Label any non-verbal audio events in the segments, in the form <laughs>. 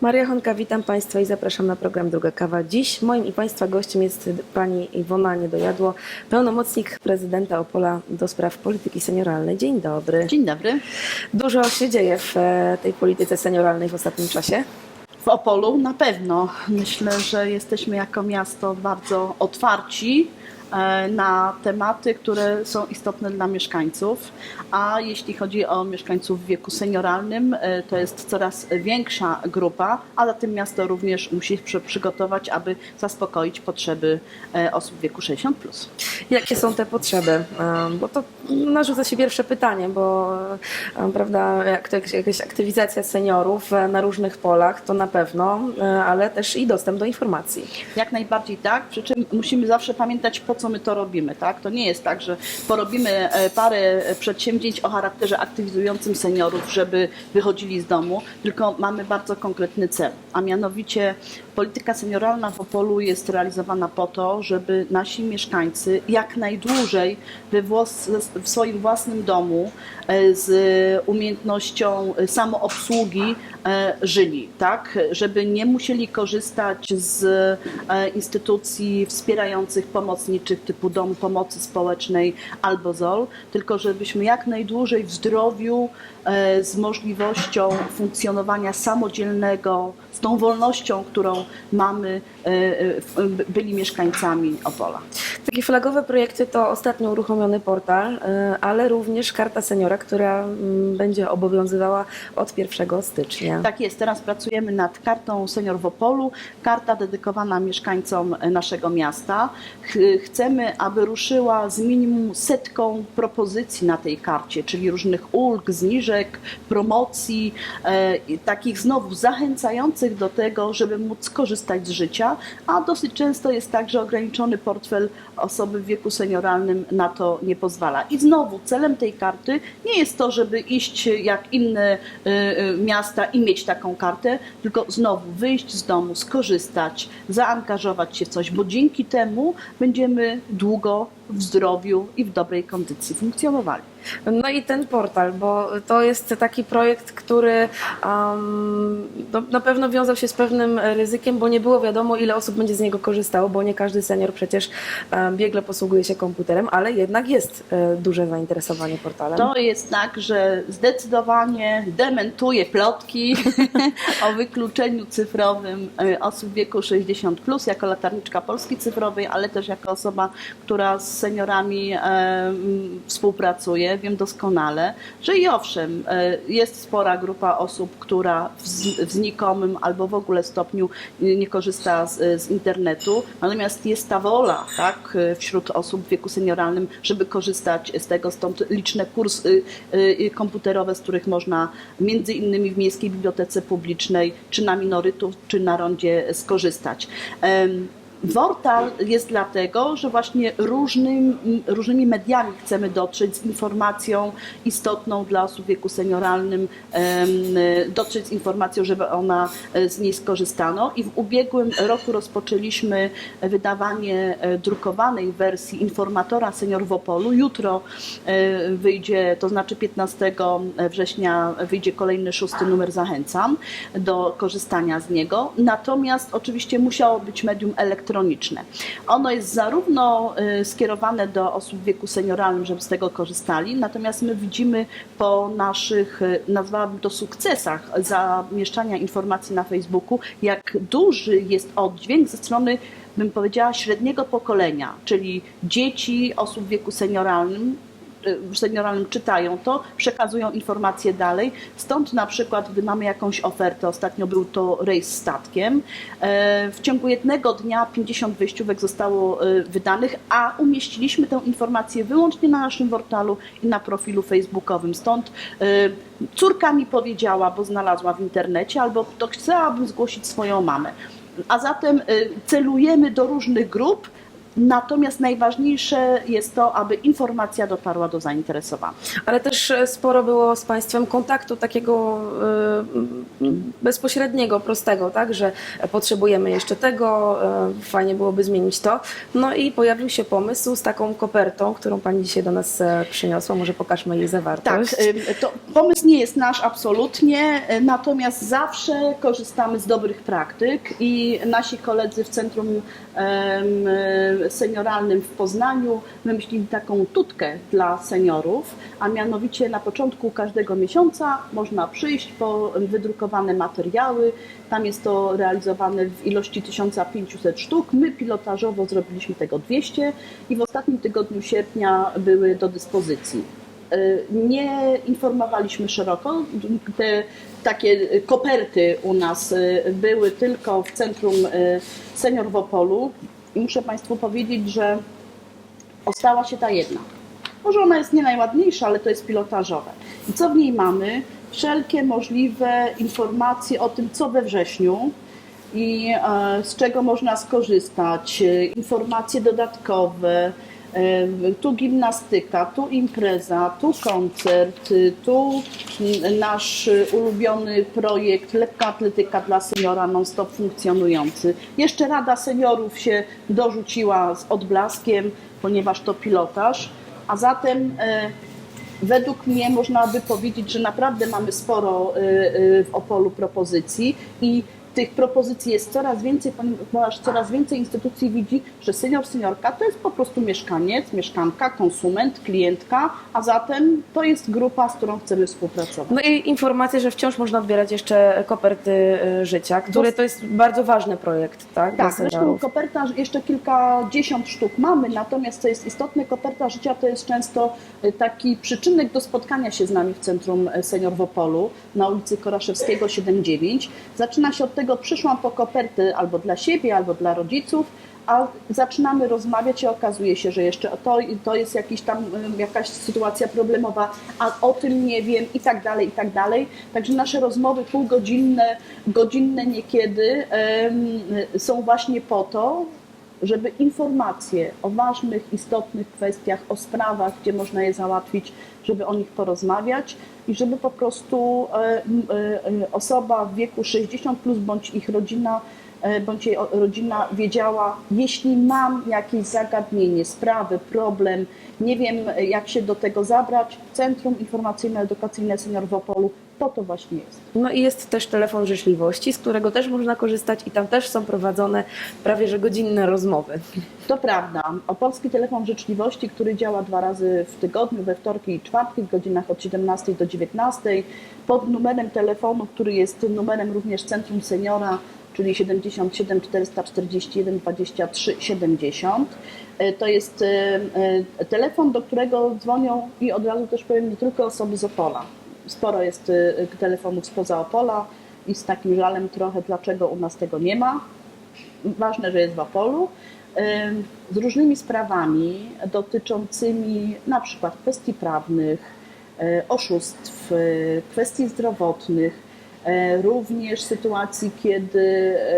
Maria Honka, witam Państwa i zapraszam na program Druga Kawa. Dziś moim i Państwa gościem jest pani Iwona Niedojadło, pełnomocnik prezydenta Opola do spraw polityki senioralnej. Dzień dobry. Dzień dobry. Dużo się dzieje w e, tej polityce senioralnej w ostatnim czasie. W Opolu na pewno. Myślę, że jesteśmy jako miasto bardzo otwarci na tematy, które są istotne dla mieszkańców. A jeśli chodzi o mieszkańców w wieku senioralnym, e, to jest coraz większa grupa, a zatem miasto również musi się przygotować, aby zaspokoić potrzeby e, osób w wieku 60+. Jakie są te potrzeby? E, Bo to narzuca się pierwsze pytanie, bo e, prawda, jak to jakaś- aktywizacja seniorów e, na różnych polach, to na pewno, e, ale też i dostęp do informacji. Jak najbardziej tak, przy czym musimy zawsze pamiętać, po co my to robimy. Tak? To nie jest tak, że porobimy e, parę przedsięwzięć o charakterze aktywizującym seniorów, żeby wychodzili z domu, tylko mamy bardzo konkretny cel, a mianowicie polityka senioralna w Opolu jest realizowana po to, żeby nasi mieszkańcy jak najdłużej we w swoim własnym domu e, z umiejętnością samoobsługi e, żyli, tak? Żeby nie musieli korzystać z e, instytucji wspierających, pomocniczych typu Dom Pomocy Społecznej albo ZOL, tylko żebyśmy jak najdłużej w zdrowiu e, z możliwością funkcjonowania samodzielnego, z tą wolnością, którą mamy, e, e, byli mieszkańcami Opola. Takie flagowe projekty to ostatnio uruchomiony portal, y, ale również karta seniora, która mm, będzie obowiązywała od 1 stycznia. Tak jest, teraz pracujemy nad kartą Senior w Opolu, karta dedykowana mieszkańcom naszego miasta. Ch- Chcemy, aby ruszyła z minimum setką propozycji na tej karcie, czyli różnych ulg, zniżek, promocji, e, takich znowu zachęcających do tego, żeby móc korzystać z życia, a dosyć często jest tak, że ograniczony portfel osoby w wieku senioralnym na to nie pozwala. I znowu celem tej karty nie jest to, żeby iść jak inne y, y, miasta i mieć taką kartę, tylko znowu wyjść z domu, skorzystać, zaangażować się w coś, bo dzięki temu będziemy długo w zdrowiu i w dobrej kondycji funkcjonowali. No i ten portal, bo to jest taki projekt, który um, no, na pewno wiązał się z pewnym ryzykiem, bo nie było wiadomo, ile osób będzie z niego korzystało, bo nie każdy senior przecież um, biegle posługuje się komputerem, ale jednak jest e, duże zainteresowanie portalem. To jest tak, że zdecydowanie dementuje plotki <laughs> o wykluczeniu cyfrowym y, osób w wieku 60, plus, jako latarniczka Polski Cyfrowej, ale też jako osoba, która z seniorami e, m, współpracuje. Wiem doskonale, że i owszem, e, jest spora grupa osób, która w, znikomym albo w ogóle stopniu nie korzysta z, z internetu, natomiast jest ta wola tak, y, wśród osób w wieku senioralnym, żeby korzystać z tego, stąd liczne kursy komputerowe, z których można między innymi w Miejskiej Bibliotece Publicznej, czy na minorytów, czy na rondzie skorzystać. Em, Portal jest dlatego, że właśnie różnym, różnymi mediami chcemy dotrzeć z informacją istotną dla osób w wieku senioralnym, dotrzeć z informacją, żeby ona e, z niej skorzystano. I w ubiegłym roku rozpoczęliśmy wydawanie e, drukowanej wersji informatora Senior w Opolu. Jutro e, wyjdzie, to znaczy 15 września wyjdzie kolejny szósty numer, zachęcam do korzystania z niego. Natomiast oczywiście musiało być medium elektroniczne. Ono jest zarówno y, skierowane do osób w wieku senioralnym, żeby z tego korzystali, natomiast my widzimy po naszych, y, nazwałabym to sukcesach zamieszczania informacji na Facebooku, jak duży jest oddźwięk ze strony bym powiedziała średniego pokolenia, czyli dzieci osób w wieku senioralnym, senioralnym czytają to, przekazują informacje dalej. Stąd na przykład, gdy mamy jakąś ofertę, ostatnio był to rejs statkiem, e, w ciągu jednego dnia 50 wyjściówek zostało e, wydanych, a umieściliśmy tę informację wyłącznie na naszym portalu i na profilu facebookowym. Stąd e, córka mi powiedziała, bo znalazła w internecie, albo to chce, abym zgłosić swoją mamę. A zatem celujemy do różnych grup, Natomiast najważniejsze jest to, aby informacja dotarła do zainteresowanych. Ale też e, sporo było z Państwem kontaktu takiego e, bezpośredniego, prostego, tak, że potrzebujemy jeszcze tego, e, fajnie byłoby zmienić to. No i pojawił się pomysł z taką kopertą, którą Pani dzisiaj do nas przyniosła. Może pokażmy jej Tak, zawartość. y, to pomysł nie jest nasz absolutnie, y, natomiast zawsze korzystamy z dobrych praktyk i nasi koledzy w Centrum y, Senioralnym w Poznaniu wymyślili taką tutkę dla seniorów, a mianowicie na początku każdego miesiąca można przyjść po wydrukowane materiały. Tam jest to realizowane w ilości 1500 sztuk. My pilotażowo zrobiliśmy tego 200 i w ostatnim tygodniu sierpnia były do dyspozycji. Y, Nie informowaliśmy szeroko. Te takie koperty u nas y, były tylko w centrum y, Senior w Opolu. I muszę Państwu powiedzieć, że ostała się ta jedna. Może ona jest nie najładniejsza, ale to jest pilotażowe. I co w niej mamy? Wszelkie możliwe informacje o tym, co we wrześniu i e, z czego można skorzystać, e, informacje dodatkowe, tu gimnastyka, tu impreza, tu koncert, e, tu nasz e, ulubiony projekt lekka atletyka dla seniora non-stop funkcjonujący. Jeszcze Rada Seniorów się dorzuciła z odblaskiem, ponieważ to pilotaż, a zatem e, według mnie można by powiedzieć, że naprawdę mamy sporo y, y, w Opolu propozycji i tych propozycji jest coraz więcej, ponieważ coraz więcej instytucji widzi, że senior, seniorka to jest po prostu mieszkaniec, mieszkanka, konsument, klientka, a zatem to jest grupa, z którą chcemy współpracować. No i informacje, że wciąż można odbierać jeszcze koperty e, życia, który to jest bardzo ważny projekt, tak? Tak, zresztą koperta jeszcze kilkadziesiąt sztuk mamy, natomiast co jest istotne, koperta życia to jest często y, taki przyczynek do spotkania się z nami w Centrum y, Senior w Opolu na ulicy Koraszewskiego 7-9. Zaczyna się od tego, przyszłam po koperty albo dla siebie, albo dla rodziców, a zaczynamy rozmawiać i okazuje się, że jeszcze to, to jest jakiś tam, jakaś sytuacja problemowa, a o tym nie wiem i tak dalej, i tak dalej. Także nasze rozmowy półgodzinne, godzinne niekiedy są właśnie po to, żeby informacje o ważnych, istotnych kwestiach, o sprawach, gdzie można je załatwić, żeby o nich porozmawiać i żeby po prostu e, e, e, osoba w wieku 60 plus bądź ich rodzina bądź jej rodzina wiedziała, jeśli mam jakieś zagadnienie, sprawę, problem, nie wiem jak się do tego zabrać, Centrum Informacyjno-Edukacyjne Senior w Opolu po to właśnie jest. No i jest też telefon życzliwości, z którego też można korzystać i tam też są prowadzone prawie że godzinne rozmowy. To prawda. Opolski Telefon Życzliwości, który działa dwa razy w tygodniu, we wtorki i czwartki, w godzinach od 17 do 19, pod numerem telefonu, który jest numerem również Centrum Seniora, czyli 77 441 23 70. E, To jest e, e, telefon, do którego dzwonią i od razu też powiem nie tylko osoby z Opola. Sporo jest e, telefonów spoza Opola i z takim żalem trochę, dlaczego u nas tego nie ma ważne, że jest w Opolu, z różnymi sprawami dotyczącymi na przykład kwestii prawnych, y, oszustw, y, kwestii zdrowotnych, y, również sytuacji, kiedy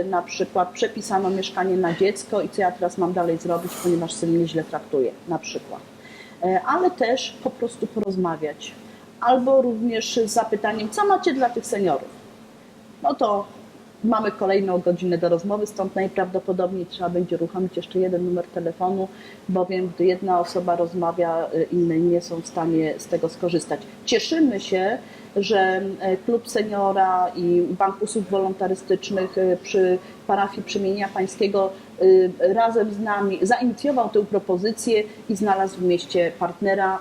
y, na przykład przepisano mieszkanie na dziecko i co ja teraz mam dalej zrobić, ponieważ syn mnie źle traktuje, na przykład. Y, Ale też po prostu porozmawiać. Albo również z zapytaniem, co macie dla tych seniorów? no to mamy kolejną godzinę do rozmowy, stąd najprawdopodobniej trzeba będzie uruchomić jeszcze jeden numer telefonu, bowiem gdy jedna osoba rozmawia, y, inne nie są w stanie z tego skorzystać. Cieszymy się, że e, Klub Seniora i Bank Usług Wolontarystycznych y, przy parafii Przemienia Pańskiego y, razem z nami zainicjował tę propozycję i znalazł w mieście partnera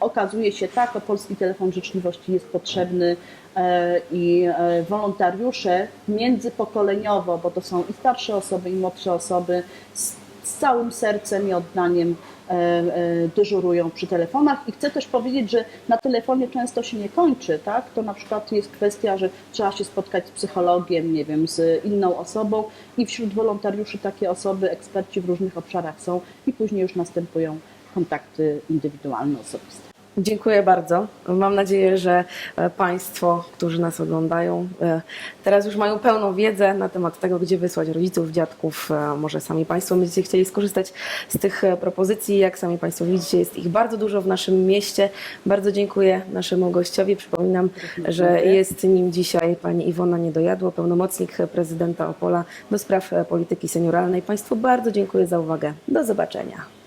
okazuje się tak, o polski telefon życzliwości jest potrzebny e, i e, wolontariusze międzypokoleniowo, bo to są i starsze osoby, i młodsze osoby, z, całym sercem i oddaniem e, e, dyżurują przy telefonach. I chcę też powiedzieć, że na telefonie często się nie kończy, tak? To na przykład jest kwestia, że trzeba się spotkać z psychologiem, nie wiem, z inną osobą i wśród wolontariuszy takie osoby, eksperci w różnych obszarach są i później już następują kontakty indywidualne, osobiste. Dziękuję bardzo. Mam nadzieję, że e, Państwo, którzy nas oglądają, e, teraz już mają pełną wiedzę na temat tego, gdzie wysłać rodziców, dziadków. E, Może sami Państwo będziecie chcieli skorzystać z tych propozycji. Jak sami Państwo widzicie, jest ich bardzo dużo w naszym mieście. Bardzo dziękuję naszemu gościowi. Przypominam, że jest nim dzisiaj pani Iwona Niedojadło, pełnomocnik prezydenta Opola do spraw polityki senioralnej. Państwu bardzo dziękuję za uwagę. Do zobaczenia.